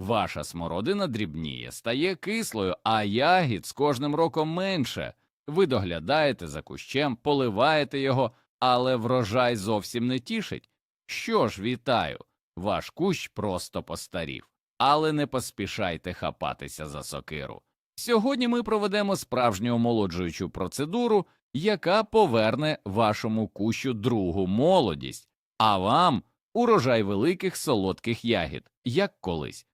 Ваша смородина дрібніє, стає кислою, а ягід з кожним роком менше. Ви доглядаєте за кущем, поливаєте його, але врожай зовсім не тішить. Що ж, вітаю, ваш кущ просто постарів, але не поспішайте хапатися за сокиру. Сьогодні ми проведемо справжню омолоджуючу процедуру, яка поверне вашому кущу другу молодість, а вам урожай великих солодких ягід, як колись.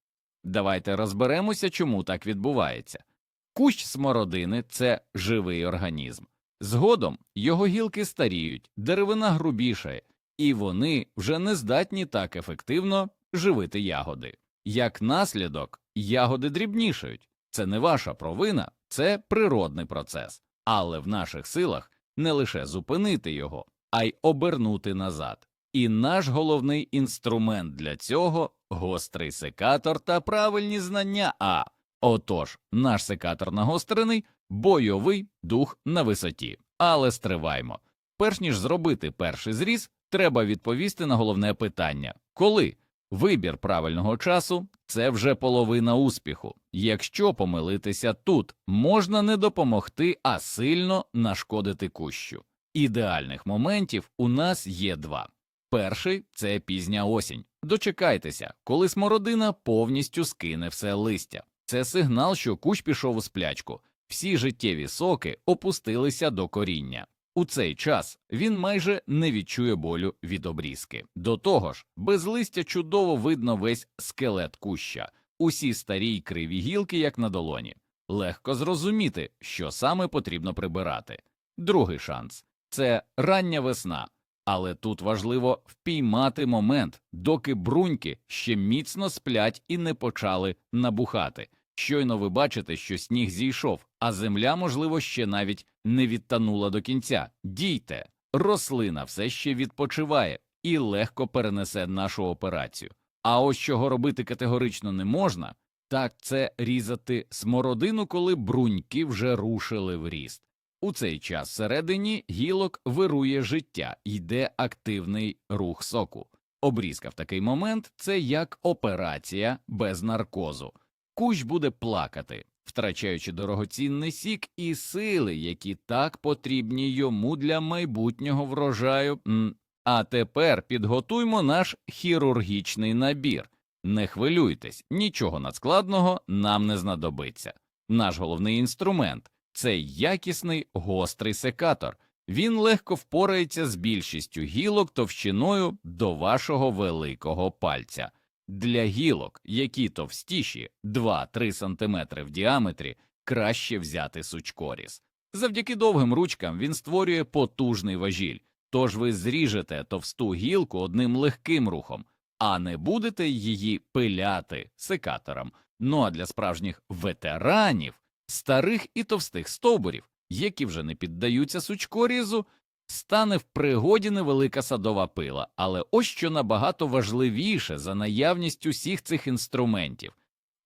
Давайте розберемося, чому так відбувається. Кущ смородини це живий організм. Згодом його гілки старіють, деревина грубішає, і вони вже не здатні так ефективно живити ягоди. Як наслідок, ягоди дрібнішають. Це не ваша провина, це природний процес. Але в наших силах не лише зупинити його, а й обернути назад. І наш головний інструмент для цього гострий секатор та правильні знання. А отож, наш секатор нагострений, бойовий дух на висоті. Але стриваймо. Перш ніж зробити перший зріз, треба відповісти на головне питання коли? Вибір правильного часу це вже половина успіху. Якщо помилитися тут, можна не допомогти, а сильно нашкодити кущу. Ідеальних моментів у нас є два. Перший це пізня осінь. Дочекайтеся, коли смородина повністю скине все листя. Це сигнал, що кущ пішов у сплячку, всі життєві соки опустилися до коріння. У цей час він майже не відчує болю від обрізки. До того ж, без листя чудово видно весь скелет куща, усі старі й криві гілки, як на долоні. Легко зрозуміти, що саме потрібно прибирати. Другий шанс це рання весна. Але тут важливо впіймати момент, доки бруньки ще міцно сплять і не почали набухати. Щойно ви бачите, що сніг зійшов, а земля, можливо, ще навіть не відтанула до кінця. Дійте, рослина все ще відпочиває і легко перенесе нашу операцію. А ось чого робити категорично не можна, так це різати смородину, коли бруньки вже рушили в ріст. У цей час всередині гілок вирує життя, йде активний рух соку. Обрізка в такий момент це як операція без наркозу. Кущ буде плакати, втрачаючи дорогоцінний сік і сили, які так потрібні йому для майбутнього врожаю. А тепер підготуймо наш хірургічний набір. Не хвилюйтесь, нічого надскладного нам не знадобиться. Наш головний інструмент це якісний гострий секатор. Він легко впорається з більшістю гілок товщиною до вашого великого пальця. Для гілок, які товстіші 2-3 см в діаметрі, краще взяти сучкоріз. Завдяки довгим ручкам він створює потужний важіль, тож ви зріжете товсту гілку одним легким рухом, а не будете її пиляти секатором. Ну а для справжніх ветеранів старих і товстих стовбурів, які вже не піддаються сучкорізу, стане в пригоді невелика садова пила, але ось що набагато важливіше за наявність усіх цих інструментів.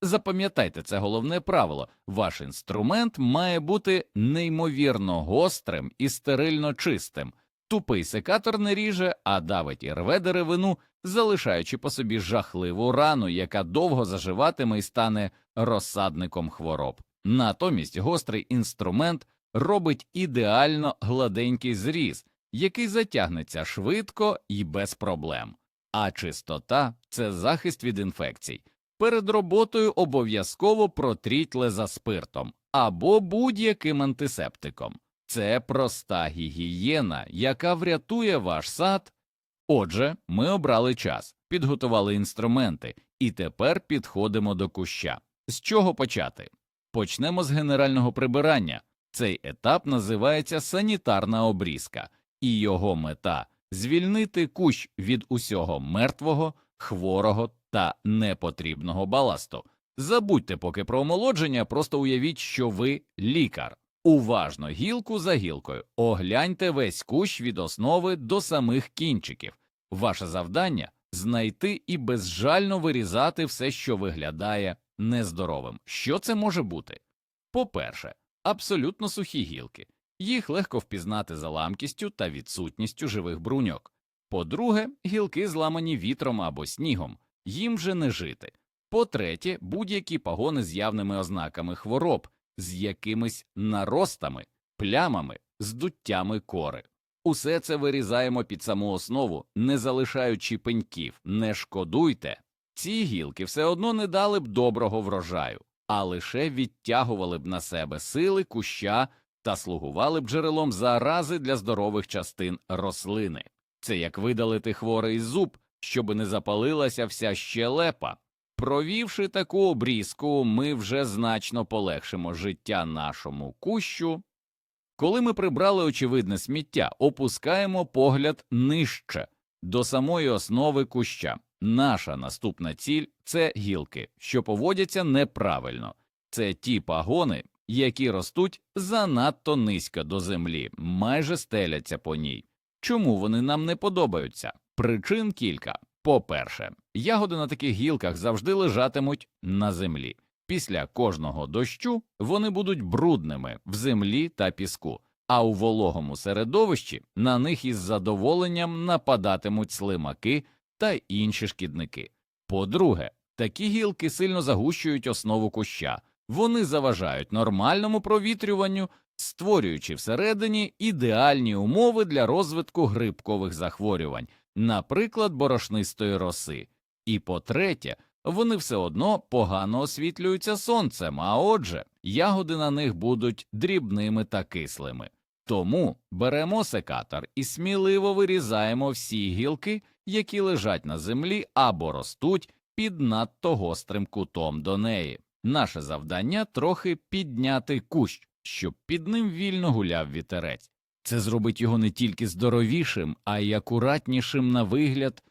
Запам'ятайте це головне правило ваш інструмент має бути неймовірно гострим і стерильно чистим. Тупий секатор не ріже, а давить і рве деревину, залишаючи по собі жахливу рану, яка довго заживатиме і стане розсадником хвороб. Натомість гострий інструмент робить ідеально гладенький зріз, який затягнеться швидко і без проблем. А чистота це захист від інфекцій. Перед роботою обов'язково протріть леза спиртом або будь-яким антисептиком. Це проста гігієна, яка врятує ваш сад. Отже, ми обрали час, підготували інструменти, і тепер підходимо до куща. З чого почати? Почнемо з генерального прибирання. Цей етап називається санітарна обрізка, і його мета звільнити кущ від усього мертвого, хворого та непотрібного баласту. Забудьте поки про омолодження, просто уявіть, що ви лікар. Уважно гілку за гілкою, огляньте весь кущ від основи до самих кінчиків. Ваше завдання знайти і безжально вирізати все, що виглядає нездоровим. Що це може бути? По-перше, абсолютно сухі гілки. Їх легко впізнати за ламкістю та відсутністю живих бруньок. По-друге, гілки зламані вітром або снігом, їм вже не жити. По-третє, будь-які пагони з явними ознаками хвороб, з якимись наростами, плямами, здуттями кори. Усе це вирізаємо під саму основу, не залишаючи пеньків, не шкодуйте. Ці гілки все одно не дали б доброго врожаю, а лише відтягували б на себе сили куща та слугували б джерелом зарази для здорових частин рослини. Це як видалити хворий зуб, щоби не запалилася вся щелепа. Провівши таку обрізку, ми вже значно полегшимо життя нашому кущу. Коли ми прибрали очевидне сміття, опускаємо погляд нижче, до самої основи куща. Наша наступна ціль це гілки, що поводяться неправильно. Це ті пагони, які ростуть занадто низько до землі, майже стеляться по ній. Чому вони нам не подобаються? Причин кілька. По-перше, ягоди на таких гілках завжди лежатимуть на землі. Після кожного дощу вони будуть брудними в землі та піску, а у вологому середовищі на них із задоволенням нападатимуть слимаки та інші шкідники. По-друге, такі гілки сильно загущують основу куща, вони заважають нормальному провітрюванню, створюючи всередині ідеальні умови для розвитку грибкових захворювань, наприклад, борошнистої роси. І по-третє, вони все одно погано освітлюються сонцем, а отже, ягоди на них будуть дрібними та кислими. Тому беремо секатор і сміливо вирізаємо всі гілки, які лежать на землі або ростуть під надто гострим кутом до неї. Наше завдання трохи підняти кущ, щоб під ним вільно гуляв вітерець. Це зробить його не тільки здоровішим, а й акуратнішим на вигляд.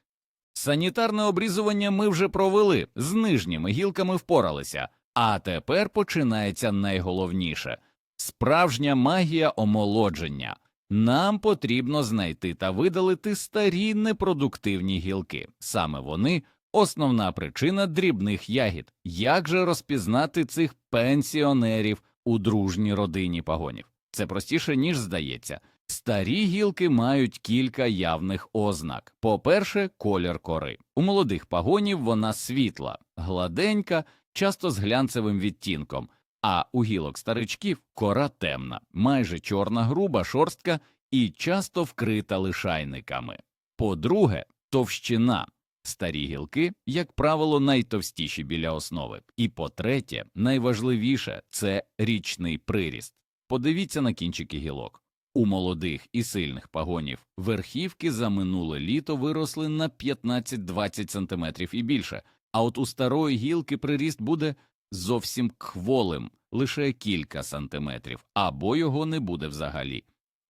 Санітарне обрізування ми вже провели, з нижніми гілками впоралися, а тепер починається найголовніше справжня магія омолодження. Нам потрібно знайти та видалити старі непродуктивні гілки. Саме вони основна причина дрібних ягід. Як же розпізнати цих пенсіонерів у дружній родині пагонів? Це простіше, ніж здається. Старі гілки мають кілька явних ознак. По-перше, колір кори. У молодих пагонів вона світла, гладенька, часто з глянцевим відтінком, а у гілок старичків кора темна, майже чорна груба шорстка і часто вкрита лишайниками. По-друге, товщина. Старі гілки, як правило, найтовстіші біля основи. І по-третє, найважливіше це річний приріст. Подивіться на кінчики гілок. У молодих і сильних пагонів верхівки за минуле літо виросли на 15-20 см і більше, а от у старої гілки приріст буде зовсім кволим, лише кілька сантиметрів, або його не буде взагалі.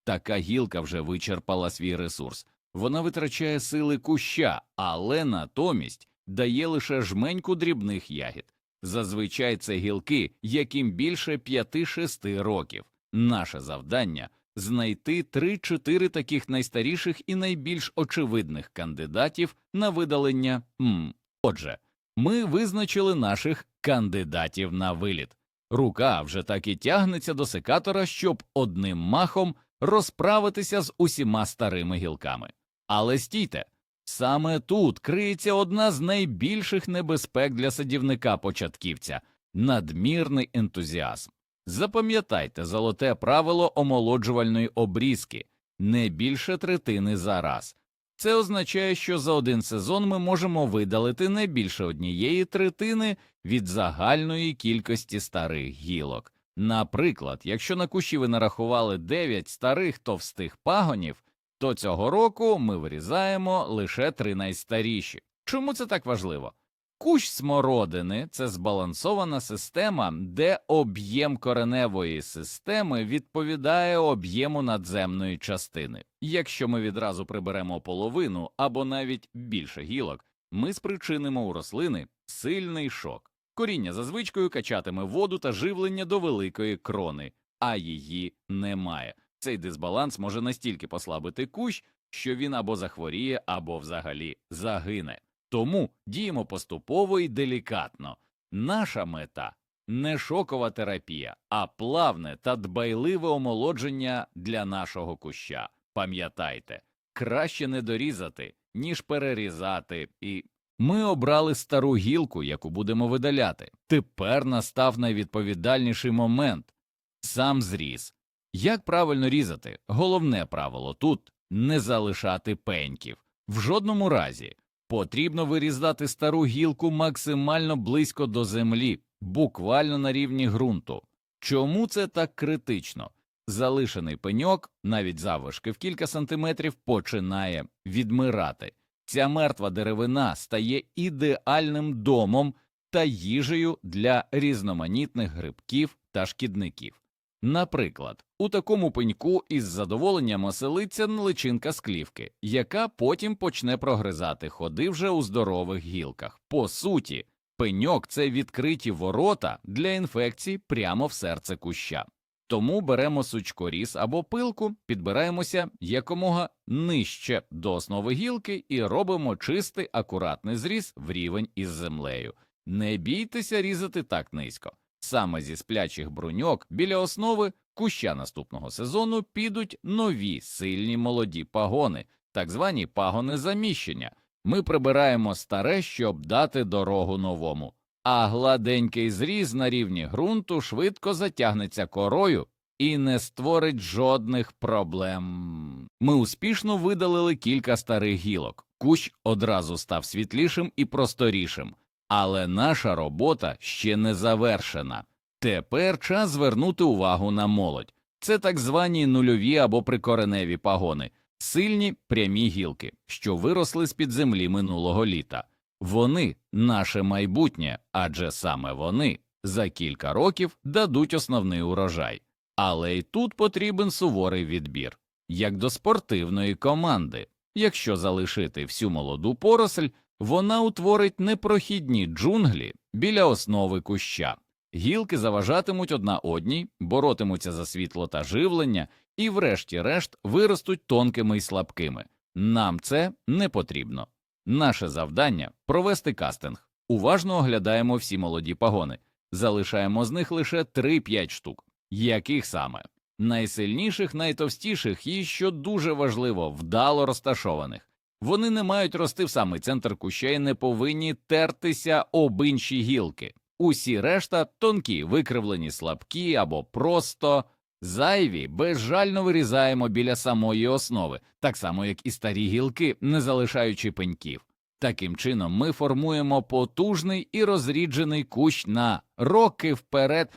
Така гілка вже вичерпала свій ресурс. Вона витрачає сили куща, але натомість дає лише жменьку дрібних ягід. Зазвичай це гілки, яким більше 5-6 років. Наше завдання знайти 3-4 таких найстаріших і найбільш очевидних кандидатів на видалення. М. Отже, ми визначили наших кандидатів на виліт. Рука вже так і тягнеться до секатора, щоб одним махом розправитися з усіма старими гілками. Але стійте, саме тут криється одна з найбільших небезпек для садівника початківця надмірний ентузіазм. Запам'ятайте золоте правило омолоджувальної обрізки не більше третини за раз. Це означає, що за один сезон ми можемо видалити не більше однієї третини від загальної кількості старих гілок. Наприклад, якщо на кущі ви нарахували 9 старих товстих пагонів, то цього року ми вирізаємо лише три найстаріші. Чому це так важливо? Кущ смородини це збалансована система, де об'єм кореневої системи відповідає об'єму надземної частини. Якщо ми відразу приберемо половину або навіть більше гілок, ми спричинимо у рослини сильний шок. Коріння за звичкою качатиме воду та живлення до великої крони, а її немає. Цей дисбаланс може настільки послабити кущ, що він або захворіє, або взагалі загине. Тому діємо поступово і делікатно. Наша мета не шокова терапія, а плавне та дбайливе омолодження для нашого куща. Пам'ятайте, краще не дорізати, ніж перерізати, і Ми обрали стару гілку, яку будемо видаляти. Тепер настав найвідповідальніший момент сам зріз. Як правильно різати? Головне правило тут не залишати пеньків. В жодному разі потрібно вирізати стару гілку максимально близько до землі, буквально на рівні ґрунту. Чому це так критично? Залишений пеньок, навіть завишки в кілька сантиметрів, починає відмирати. Ця мертва деревина стає ідеальним домом та їжею для різноманітних грибків та шкідників. Наприклад, у такому пеньку із задоволенням оселиться личинка склівки, яка потім почне прогризати ходи вже у здорових гілках. По суті, пеньок це відкриті ворота для інфекцій прямо в серце куща. Тому беремо сучкоріз або пилку, підбираємося якомога нижче до основи гілки і робимо чистий акуратний зріз в рівень із землею. Не бійтеся різати так низько. Саме зі сплячих бруньок біля основи куща наступного сезону підуть нові сильні молоді пагони, так звані пагони заміщення. Ми прибираємо старе, щоб дати дорогу новому, а гладенький зріз на рівні ґрунту швидко затягнеться корою і не створить жодних проблем. Ми успішно видалили кілька старих гілок. Кущ одразу став світлішим і просторішим. Але наша робота ще не завершена. Тепер час звернути увагу на молодь. Це так звані нульові або прикореневі пагони, сильні прямі гілки, що виросли з під землі минулого літа. Вони наше майбутнє, адже саме вони за кілька років дадуть основний урожай. Але й тут потрібен суворий відбір, як до спортивної команди. Якщо залишити всю молоду поросль, вона утворить непрохідні джунглі біля основи куща. Гілки заважатимуть одна одній, боротимуться за світло та живлення, і, врешті-решт, виростуть тонкими і слабкими. Нам це не потрібно. Наше завдання провести кастинг. Уважно оглядаємо всі молоді пагони, залишаємо з них лише 3-5 штук. Яких саме? Найсильніших, найтовстіших і, що дуже важливо, вдало розташованих. Вони не мають рости в самий центр куща і не повинні тертися об інші гілки. Усі решта тонкі, викривлені, слабкі або просто зайві, безжально вирізаємо біля самої основи, так само як і старі гілки, не залишаючи пеньків. Таким чином, ми формуємо потужний і розріджений кущ на роки вперед.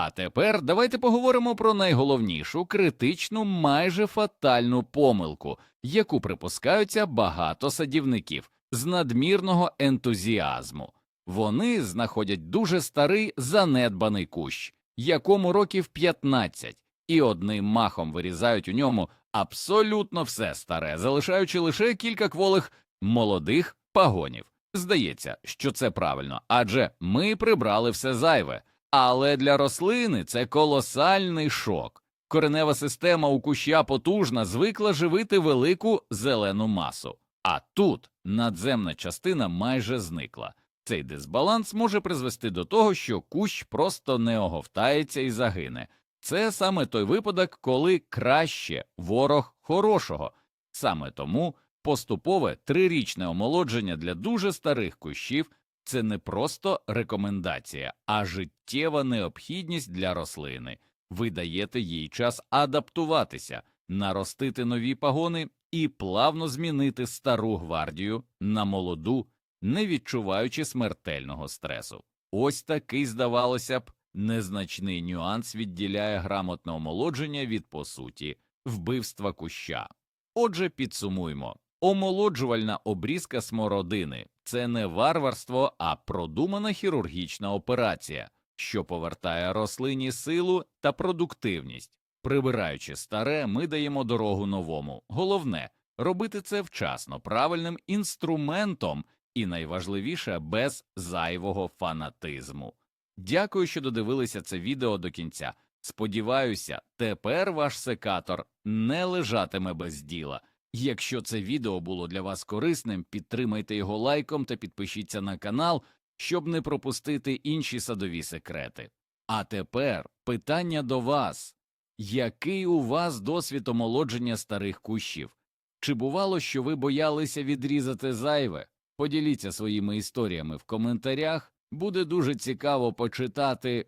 А тепер давайте поговоримо про найголовнішу критичну, майже фатальну помилку, яку припускаються багато садівників з надмірного ентузіазму. Вони знаходять дуже старий занедбаний кущ, якому років 15, і одним махом вирізають у ньому абсолютно все старе, залишаючи лише кілька кволих молодих пагонів. Здається, що це правильно, адже ми прибрали все зайве. Але для рослини це колосальний шок. Коренева система у куща потужна, звикла живити велику зелену масу. А тут надземна частина майже зникла. Цей дисбаланс може призвести до того, що кущ просто не оговтається і загине. Це саме той випадок, коли краще ворог хорошого. Саме тому поступове трирічне омолодження для дуже старих кущів це не просто рекомендація, а життєва необхідність для рослини. Ви даєте їй час адаптуватися, наростити нові пагони і плавно змінити стару гвардію на молоду, не відчуваючи смертельного стресу. Ось такий, здавалося б, незначний нюанс відділяє грамотне омолодження від по суті вбивства куща. Отже, підсумуймо. Омолоджувальна обрізка смородини це не варварство, а продумана хірургічна операція, що повертає рослині силу та продуктивність. Прибираючи старе, ми даємо дорогу новому. Головне робити це вчасно, правильним інструментом і найважливіше без зайвого фанатизму. Дякую, що додивилися це відео до кінця. Сподіваюся, тепер ваш секатор не лежатиме без діла. Якщо це відео було для вас корисним, підтримайте його лайком та підпишіться на канал, щоб не пропустити інші садові секрети. А тепер питання до вас який у вас досвід омолодження старих кущів? Чи бувало, що ви боялися відрізати зайве? Поділіться своїми історіями в коментарях. Буде дуже цікаво почитати